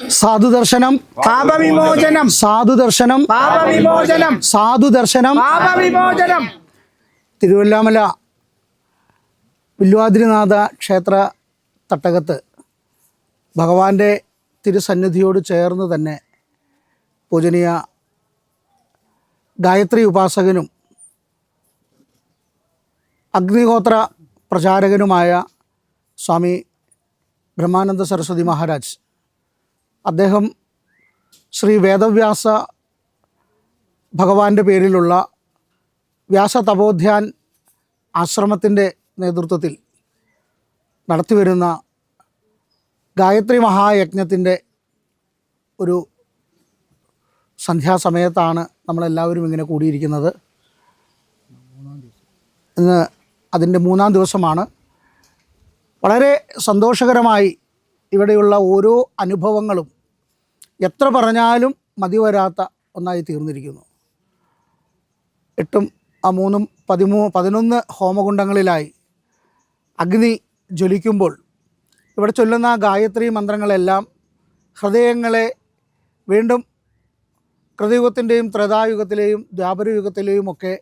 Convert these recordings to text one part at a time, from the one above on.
സാധുദർശനം പാപവിമോചനം. സാധുദർശനം പാപവിമോചനം. സാധുദർശനം പാപവിമോചനം. തിരുവല്ലാമല വില്വാദ്രിനാഥ ക്ഷേത്ര തട്ടകത്ത് ഭഗവാന്റെ തിരുസന്നിധിയോട് ചേർന്ന് തന്നെ പൂജനീയ ഗായത്രി ഉപാസകനും അഗ്നിഹോത്ര പ്രചാരകനുമായ സ്വാമി ബ്രഹ്മാനന്ദ സരസ്വതി മഹാരാജ് അദ്ദേഹം ശ്രീ വേദവ്യാസ ഭഗവാന്റെ പേരിലുള്ള വ്യാസ തപോധ്യാൻ ആശ്രമത്തിന്റെ നേതൃത്വത്തിൽ നടത്തിവരുന്ന ഗായത്രി മഹായജ്ഞത്തിന്റെ ഒരു സന്ധ്യാസമയത്താണ് നമ്മളെല്ലാവരും ഇങ്ങനെ കൂടിയിരിക്കുന്നത്. ഇന്ന് അതിന്റെ മൂന്നാം ദിവസമാണ്. വളരെ സന്തോഷകരമായി ഇവിടെയുള്ള ഓരോ അനുഭവങ്ങളും എത്ര പറഞ്ഞാലും മതി വരാത്ത ഒന്നായി തീർന്നിരിക്കുന്നു. എട്ടും ആ മൂന്നും പതിമൂ പതിനൊന്ന് ഹോമകുണ്ടങ്ങളിലായി അഗ്നി ജ്വലിക്കുമ്പോൾ ഇവിടെ ചൊല്ലുന്ന ഗായത്രി മന്ത്രങ്ങളെല്ലാം ഹൃദയങ്ങളെ വീണ്ടും കൃതയുഗത്തിന്റെയും ത്രേതായുഗത്തിലെയും ദ്വാപരയുഗത്തിലെയും ഒക്കെ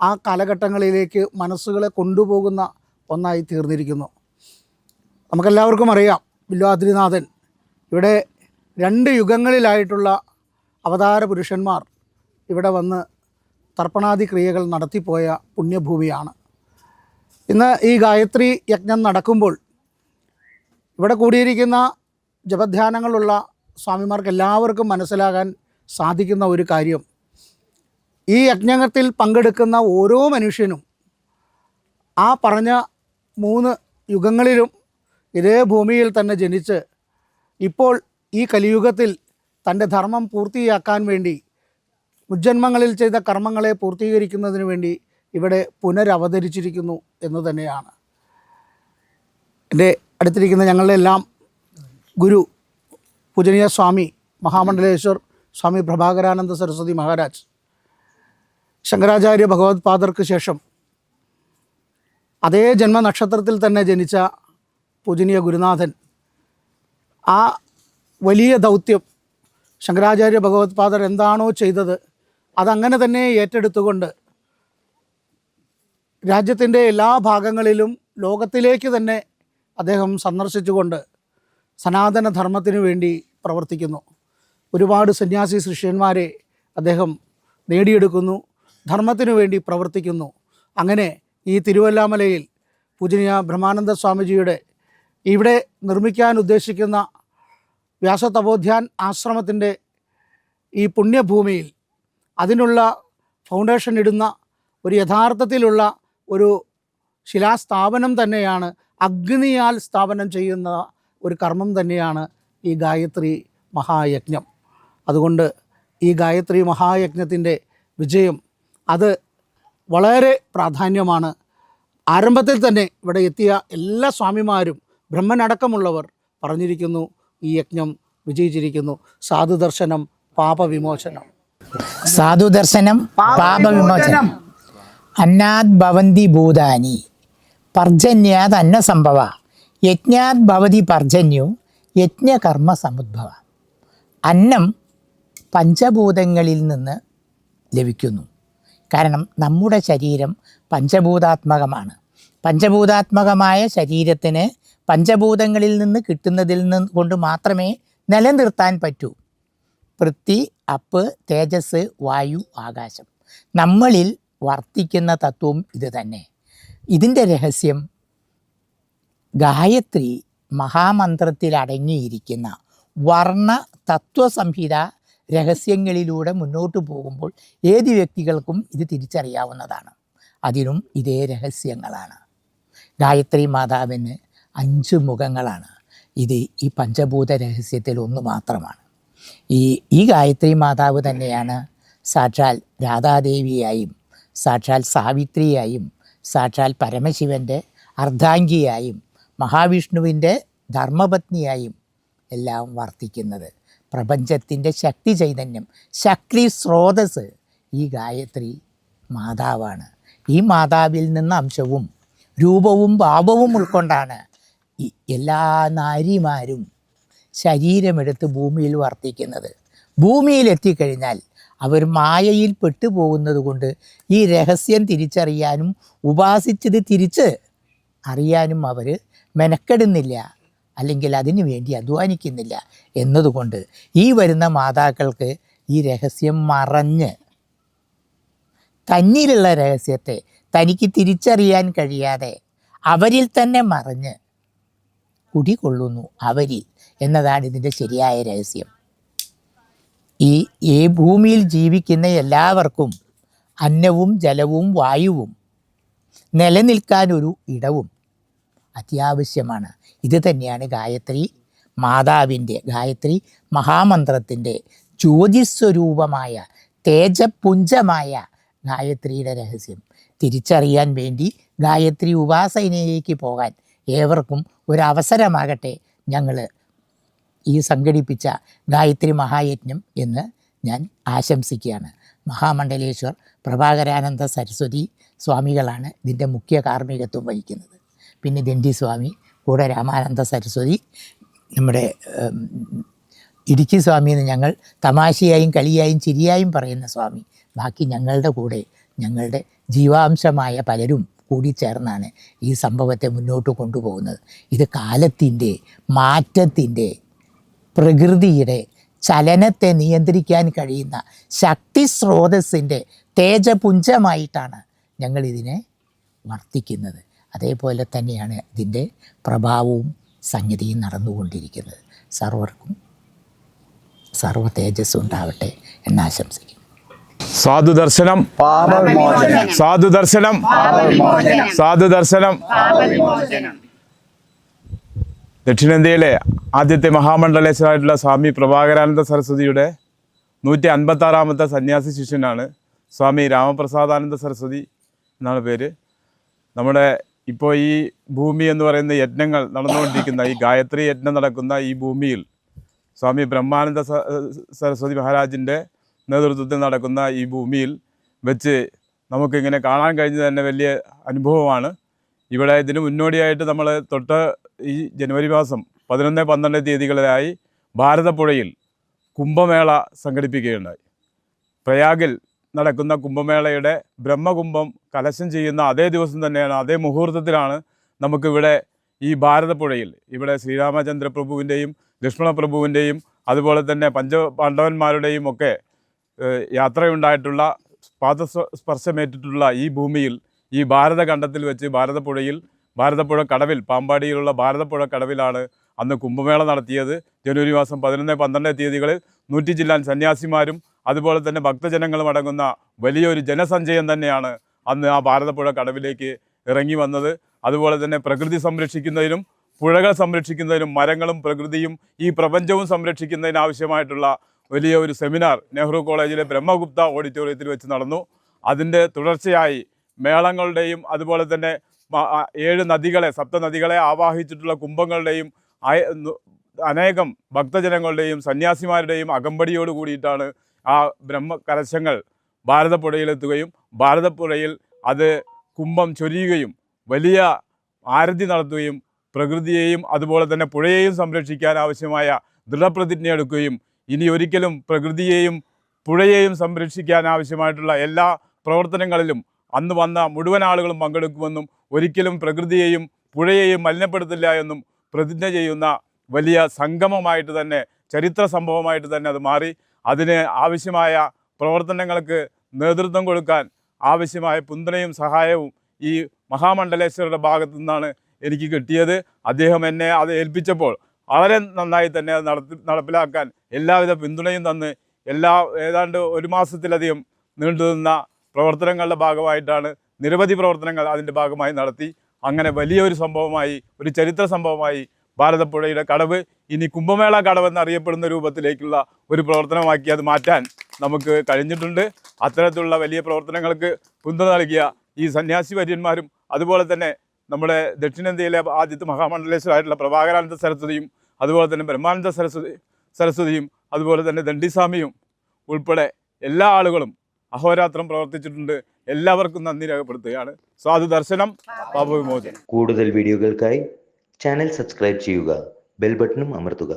ആ കാലഘട്ടങ്ങളിലേക്ക് മനസ്സുകളെ കൊണ്ടുപോകുന്ന ഒന്നായി തീർന്നിരിക്കുന്നു. നമുക്കെല്ലാവർക്കും അറിയാം വില്വാദ്രിനാഥൻ. ഇവിടെ രണ്ട് യുഗങ്ങളിലായിട്ടുള്ള അവതാര പുരുഷന്മാർ ഇവിടെ വന്ന് തർപ്പണാദി ക്രിയകൾ നടത്തിപ്പോയ പുണ്യഭൂമിയാണ്. ഇന്ന് ഈ ഗായത്രി യജ്ഞം നടക്കുമ്പോൾ ഇവിടെ കൂടിയിരിക്കുന്ന ജപധ്യാനങ്ങളുള്ള സ്വാമിമാർക്ക് എല്ലാവർക്കും മനസ്സിലാകാൻ സാധിക്കുന്ന ഒരു കാര്യം. ഈ യജ്ഞത്തിൽ പങ്കെടുക്കുന്ന ഓരോ മനുഷ്യനും ആ പറഞ്ഞ മൂന്ന് യുഗങ്ങളിലും ഇതേ ഭൂമിയിൽ തന്നെ ജനിച്ച് ഇപ്പോൾ ഈ കലിയുഗത്തിൽ തന്റെ ധർമ്മം പൂർത്തിയാക്കാൻ വേണ്ടി മുജ്ജന്മങ്ങളിൽ ചെയ്ത കർമ്മങ്ങളെ പൂർത്തീകരിക്കുന്നതിന് വേണ്ടി ഇവിടെ പുനരവതരിച്ചിരിക്കുന്നു എന്ന് തന്നെയാണ്. എന്റെ അടുത്തിരിക്കുന്ന ഞങ്ങളുടെ എല്ലാം ഗുരു പൂജനീയ സ്വാമി മഹാമണ്ഡലേശ്വർ സ്വാമി പ്രഭാകരാനന്ദ സരസ്വതി മഹാരാജ് ശങ്കരാചാര്യ ഭഗവത്പാദർക്ക് ശേഷം അതേ ജന്മനക്ഷത്രത്തിൽ തന്നെ ജനിച്ച പൂജനീയ ഗുരുനാഥൻ. ആ വലിയ ദൗത്യം ശങ്കരാചാര്യ ഭഗവത് പാദർ എന്താണോ ചെയ്തത് അതങ്ങനെ തന്നെ ഏറ്റെടുത്തുകൊണ്ട് രാജ്യത്തിന്റെ എല്ലാ ഭാഗങ്ങളിലും ലോകത്തിലേക്ക് തന്നെ അദ്ദേഹം സന്ദർശിച്ചുകൊണ്ട് സനാതനധർമ്മത്തിന് വേണ്ടി പ്രവർത്തിക്കുന്നു. ഒരുപാട് സന്യാസി ശിഷ്യന്മാരെ അദ്ദേഹം നേടിയെടുക്കുന്നു ധർമ്മത്തിനു വേണ്ടി പ്രവർത്തിക്കുന്നു. അങ്ങനെ ഈ തിരുവല്ലാമലയിൽ പൂജനീയ ബ്രഹ്മാനന്ദ സ്വാമിജിയുടെ ഇവിടെ നിർമ്മിക്കാൻ ഉദ്ദേശിക്കുന്ന വ്യാസതപോധ്യാൻ ആശ്രമത്തിന്റെ ഈ പുണ്യഭൂമിയിൽ അതിനുള്ള ഫൗണ്ടേഷൻ ഇടുന്ന ഒരു യഥാർത്ഥത്തിലുള്ള ഒരു ശിലാസ്ഥാപനം തന്നെയാണ് അഗ്നിയാൽ സ്ഥാപനം ചെയ്യുന്ന ഒരു കർമ്മം തന്നെയാണ് ഈ ഗായത്രി മഹായജ്ഞം. അതുകൊണ്ട് ഈ ഗായത്രി മഹായജ്ഞത്തിന്റെ വിജയം അത് വളരെ പ്രാധാന്യമാണ്. ആരംഭത്തിൽ തന്നെ ഇവിടെ എത്തിയ എല്ലാ സ്വാമിമാരും ബ്രഹ്മനടക്കമുള്ളവർ പറഞ്ഞിരിക്കുന്നു ഈ യജ്ഞം വിജയിച്ചിരിക്കുന്നു. സാധുദർശനം പാപവിമോചനം. സാധുദർശനം പാപവിമോചനം. അന്നാത് ഭവന്തി ഭൂതാനി. പർജന്യാത് അന്നസംഭവ. യജ്ഞാത് ഭവതി പർജന്യു യജ്ഞകർമ്മ സമുദ്ഭവ. അന്നം പഞ്ചഭൂതങ്ങളിൽ നിന്ന് ലഭിക്കുന്നു. കാരണം നമ്മുടെ ശരീരം പഞ്ചഭൂതാത്മകമാണ്. പഞ്ചഭൂതാത്മകമായ ശരീരത്തിന് പഞ്ചഭൂതങ്ങളിൽ നിന്ന് കിട്ടുന്നതിൽ നിന്ന് കൊണ്ട് മാത്രമേ നിലനിർത്താൻ പറ്റൂ. പൃഥ്വി അപ്പ് തേജസ് വായു ആകാശം. നമ്മളിൽ വർത്തിക്കുന്ന തത്വം ഇത് തന്നെ. ഇതിന്റെ രഹസ്യം ഗായത്രി മഹാമന്ത്രത്തിൽ അടങ്ങിയിരിക്കുന്ന വർണ തത്വസംഹിത രഹസ്യങ്ങളിലൂടെ മുന്നോട്ട് പോകുമ്പോൾ ഏത് വ്യക്തികൾക്കും ഇത് തിരിച്ചറിയാവുന്നതാണ്. അതിനും ഇതേ രഹസ്യങ്ങളാണ്. ഗായത്രി മാതാവിന് അഞ്ച് മുഖങ്ങളാണ്. ഇത് ഈ പഞ്ചഭൂത രഹസ്യത്തിൽ ഒന്ന് മാത്രമാണ്. ഈ ഈ ഗായത്രി മാതാവ് തന്നെയാണ് സാക്ഷാൽ രാധാദേവിയായും സാക്ഷാൽ സാവിത്രിയായും സാക്ഷാൽ പരമശിവന്റെ അർദ്ധാംഗിയായും മഹാവിഷ്ണുവിന്റെ ധർമ്മപത്നിയായും എല്ലാം വർത്തിക്കുന്നത്. പ്രപഞ്ചത്തിന്റെ ശക്തി ചൈതന്യം ശക്തി സ്രോതസ് ഈ ഗായത്രി മാതാവാണ്. ഈ മാതാവിൽ നിന്ന് അംശവും രൂപവും ഭാവവും ഉൾക്കൊണ്ടാണ് എല്ലാ നാരിമാരും ശരീരമെടുത്ത് ഭൂമിയിൽ വർത്തിക്കുന്നത്. ഭൂമിയിൽ എത്തിക്കഴിഞ്ഞാൽ അവർ മായയിൽ പെട്ടുപോകുന്നത് കൊണ്ട് ഈ രഹസ്യം തിരിച്ചറിയാനും ഉപാസിച്ചത് തിരിച്ച് അറിയാനും അവർ മെനക്കെടുന്നില്ല. അല്ലെങ്കിൽ അതിനു വേണ്ടി അധ്വാനിക്കുന്നില്ല എന്നതുകൊണ്ട് ഈ വരുന്ന മാതാക്കൾക്ക് ഈ രഹസ്യം മറഞ്ഞ് തന്നിലുള്ള രഹസ്യത്തെ തനിക്ക് തിരിച്ചറിയാൻ കഴിയാതെ അവരിൽ തന്നെ മറഞ്ഞ് കുടികൊള്ളുന്നു അവരിൽ. എന്നതാണ് ഇതിന്റെ ശരിയായ രഹസ്യം. ഈ ഈ ഭൂമിയിൽ ജീവിക്കുന്ന എല്ലാവർക്കും അന്നവും ജലവും വായുവും നിലനിൽക്കാനൊരു ഇടവും അത്യാവശ്യമാണ്. ഇത് തന്നെയാണ് ഗായത്രി മാതാവിന്റെ ഗായത്രി മഹാമന്ത്രത്തിന്റെ ജ്യോതിസ്വരൂപമായ തേജപുഞ്ചമായ ഗായത്രിയുടെ രഹസ്യം. തിരിച്ചറിയാൻ വേണ്ടി ഗായത്രി ഉപാസനയിലേക്ക് പോകാൻ ഏവർക്കും ഒരവസരമാകട്ടെ ഞങ്ങൾ ഈ സംഘടിപ്പിച്ച ഗായത്രി മഹായജ്ഞം എന്ന് ഞാൻ ആശംസിക്കുകയാണ്. മഹാമണ്ഡലേശ്വർ പ്രഭാകരാനന്ദ സരസ്വതി സ്വാമികളാണ് ഇതിന്റെ മുഖ്യ കാർമ്മികത്വം വഹിക്കുന്നത്. പിന്നെ ദണ്ഡി സ്വാമി കൂടെ രാമാനന്ദ സരസ്വതി നമ്മുടെ ഇടുക്കി സ്വാമി എന്ന് ഞങ്ങൾ തമാശയായും കളിയായും ചിരിയായും പറയുന്ന സ്വാമി. ബാക്കി ഞങ്ങളുടെ കൂടെ ഞങ്ങളുടെ ജീവാംശമായ പലരും കൂടി ചേർന്നാണ് ഈ സംഭവത്തെ മുന്നോട്ട് കൊണ്ടുപോകുന്നത്. ഇത് കാലത്തിന്റെ മാറ്റത്തിന്റെ പ്രകൃതിയുടെ ചലനത്തെ നിയന്ത്രിക്കാൻ കഴിയുന്ന ശക്തി സ്രോതസ്സിന്റെ തേജപുഞ്ചമായിട്ടാണ് ഞങ്ങളിതിനെ വർത്തിക്കുന്നത്. അതേപോലെ തന്നെയാണ് ഇതിന്റെ പ്രഭാവവും സംഗതിയും നടന്നുകൊണ്ടിരിക്കുന്നത്. സർവർക്കും സർവ തേജസ്സും ഉണ്ടാവട്ടെ എന്നാശംസിക്കുന്നു സാധു ദർശനം സാധു ദർശനം സാധു ദർശനം ദക്ഷിണേന്ത്യയിലെ ആദ്യത്തെ മഹാമണ്ഡലേശ്വരായിട്ടുള്ള സ്വാമി പ്രഭാകരാനന്ദ സരസ്വതിയുടെ നൂറ്റി അൻപത്തി ആറാമത്തെ സന്യാസി ശിഷ്യനാണ് സ്വാമി രാമപ്രസാദാനന്ദ സരസ്വതി എന്നാണ് പേര്. നമ്മുടെ ഇപ്പോൾ ഈ ഭൂമി എന്ന് പറയുന്ന യജ്ഞങ്ങൾ നടന്നുകൊണ്ടിരിക്കുന്ന ഈ ഗായത്രി യജ്ഞം നടക്കുന്ന ഈ ഭൂമിയിൽ സ്വാമി ബ്രഹ്മാനന്ദ സരസ്വതി മഹാരാജിന്റെ നേതൃത്വത്തിൽ നടക്കുന്ന ഈ ഭൂമിയിൽ വെച്ച് നമുക്കിങ്ങനെ കാണാൻ കഴിഞ്ഞത് തന്നെ വലിയ അനുഭവമാണ്. ഇവിടെ ഇതിന് മുന്നോടിയായിട്ട് നമ്മൾ തൊട്ട് ഈ ജനുവരി മാസം പതിനൊന്ന് പന്ത്രണ്ട് തീയതികളിലായി ഭാരതപ്പുഴയിൽ കുംഭമേള സംഘടിപ്പിക്കുകയുണ്ടായി. പ്രയാഗിൽ നടക്കുന്ന കുംഭമേളയുടെ ബ്രഹ്മകുംഭം കലശം ചെയ്യുന്ന അതേ ദിവസം തന്നെയാണ് അതേ മുഹൂർത്തത്തിലാണ് നമുക്കിവിടെ ഈ ഭാരതപ്പുഴയിൽ ഇവിടെ ശ്രീരാമചന്ദ്ര പ്രഭുവിന്റെയും ലക്ഷ്മണ പ്രഭുവിന്റെയും അതുപോലെ തന്നെ പഞ്ചപാണ്ഡവന്മാരുടെയും ഒക്കെ യാത്രയുണ്ടായിട്ടുള്ള പാദ സ്പർശമേറ്റിട്ടുള്ള ഈ ഭൂമിയിൽ ഈ ഭാരതഖണ്ഡത്തിൽ വെച്ച് ഭാരതപ്പുഴയിൽ ഭാരതപ്പുഴ കടവിൽ പാമ്പാടിയിലുള്ള ഭാരതപ്പുഴ കടവിലാണ് അന്ന് കുംഭമേള നടത്തിയത്. ജനുവരി മാസം പതിനൊന്ന് പന്ത്രണ്ട് തീയതികളിൽ നൂറ്റി ജില്ലാൻ സന്യാസിമാരും അതുപോലെ തന്നെ ഭക്തജനങ്ങളും അടങ്ങുന്ന വലിയൊരു ജനസഞ്ചയം തന്നെയാണ് അന്ന് ആ ഭാരതപ്പുഴ കടവിലേക്ക് ഇറങ്ങി വന്നത്. അതുപോലെ തന്നെ പ്രകൃതി സംരക്ഷിക്കുന്നതിനും പുഴകൾ സംരക്ഷിക്കുന്നതിനും മരങ്ങളും പ്രകൃതിയും ഈ പ്രപഞ്ചവും സംരക്ഷിക്കുന്നതിന് ആവശ്യമായിട്ടുള്ള വലിയ ഒരു സെമിനാർ നെഹ്റു കോളേജിലെ ബ്രഹ്മഗുപ്ത ഓഡിറ്റോറിയത്തിൽ വെച്ച് നടന്നു. അതിന്റെ തുടർച്ചയായി മേളങ്ങളുടെയും അതുപോലെ തന്നെ ഏഴ് നദികളെ സപ്ത നദികളെ ആവാഹിച്ചിട്ടുള്ള കുംഭങ്ങളുടെയും അനേകം ഭക്തജനങ്ങളുടെയും സന്യാസിമാരുടെയും അകമ്പടിയോട് കൂടിയിട്ടാണ് ആ ബ്രഹ്മ കലശങ്ങൾ ഭാരതപ്പുഴയിലെത്തുകയും ഭാരതപ്പുഴയിൽ അത് കുംഭം ചൊരിയുകയും വലിയ ആരതി നടത്തുകയും പ്രകൃതിയെയും അതുപോലെ തന്നെ പുഴയെയും സംരക്ഷിക്കാൻ ആവശ്യമായ ദൃഢപ്രതിജ്ഞ എടുക്കുകയും ഇനി ഒരിക്കലും പ്രകൃതിയെയും പുഴയെയും സംരക്ഷിക്കാൻ ആവശ്യമായിട്ടുള്ള എല്ലാ പ്രവർത്തനങ്ങളിലും അന്ന് വന്ന മുഴുവൻ ആളുകളും പങ്കെടുക്കുമെന്നും ഒരിക്കലും പ്രകൃതിയെയും പുഴയെയും മലിനപ്പെടുത്തില്ല എന്നും പ്രതിജ്ഞ ചെയ്യുന്ന വലിയ സംഗമമായിട്ട് തന്നെ ചരിത്ര സംഭവമായിട്ട് തന്നെ അത് മാറി. അതിന് ആവശ്യമായ പ്രവർത്തനങ്ങൾക്ക് നേതൃത്വം കൊടുക്കാൻ ആവശ്യമായ പിന്തുണയും സഹായവും ഈ മഹാമണ്ഡലേശ്വരുടെ ഭാഗത്തു നിന്നാണ് എനിക്ക് കിട്ടിയത്. അദ്ദേഹം എന്നെ അത് ഏൽപ്പിച്ചപ്പോൾ വളരെ നന്നായി തന്നെ നടത്തി നടപ്പിലാക്കാൻ എല്ലാവിധ പിന്തുണയും തന്ന് എല്ലാ ഏതാണ്ട് ഒരു മാസത്തിലധികം നീണ്ടുനിന്ന പ്രവർത്തനങ്ങളുടെ ഭാഗമായിട്ടാണ് നിരവധി പ്രവർത്തനങ്ങൾ അതിന്റെ ഭാഗമായി നടത്തി. അങ്ങനെ വലിയൊരു സംഭവമായി ഒരു ചരിത്ര സംഭവമായി ഭാരതപ്പുഴയുടെ കടവ് ഇനി കുംഭമേള കടവ് എന്നറിയപ്പെടുന്ന രൂപത്തിലേക്കുള്ള ഒരു പ്രവർത്തനമാക്കി അത് മാറ്റാൻ നമുക്ക് കഴിഞ്ഞിട്ടുണ്ട്. അത്തരത്തിലുള്ള വലിയ പ്രവർത്തനങ്ങൾക്ക് പിന്തുണ നൽകിയ ഈ സന്യാസി വര്യന്മാരും അതുപോലെ തന്നെ നമ്മുടെ ദക്ഷിണേന്ത്യയിലെ ആദ്യത്തെ മഹാമണ്ഡലേശ്വരായിട്ടുള്ള പ്രഭാകരാനന്ദ സരസ്വതിയും അതുപോലെ തന്നെ ബ്രഹ്മാനന്ദ സരസ്വതി സരസ്വതിയും അതുപോലെ തന്നെ ദണ്ഡിസ്വാമിയും ഉൾപ്പെടെ എല്ലാ ആളുകളും അഹോരാത്രം പ്രവർത്തിച്ചിട്ടുണ്ട്. എല്ലാവർക്കും നന്ദി രേഖപ്പെടുത്തുകയാണ്. സാധു ദർശനം പാപവിമോചനം കൂടുതൽ വീഡിയോകൾക്കായി ചാനൽ സബ്സ്ക്രൈബ് ചെയ്യുക ബെൽ ബട്ടണും അമർത്തുക.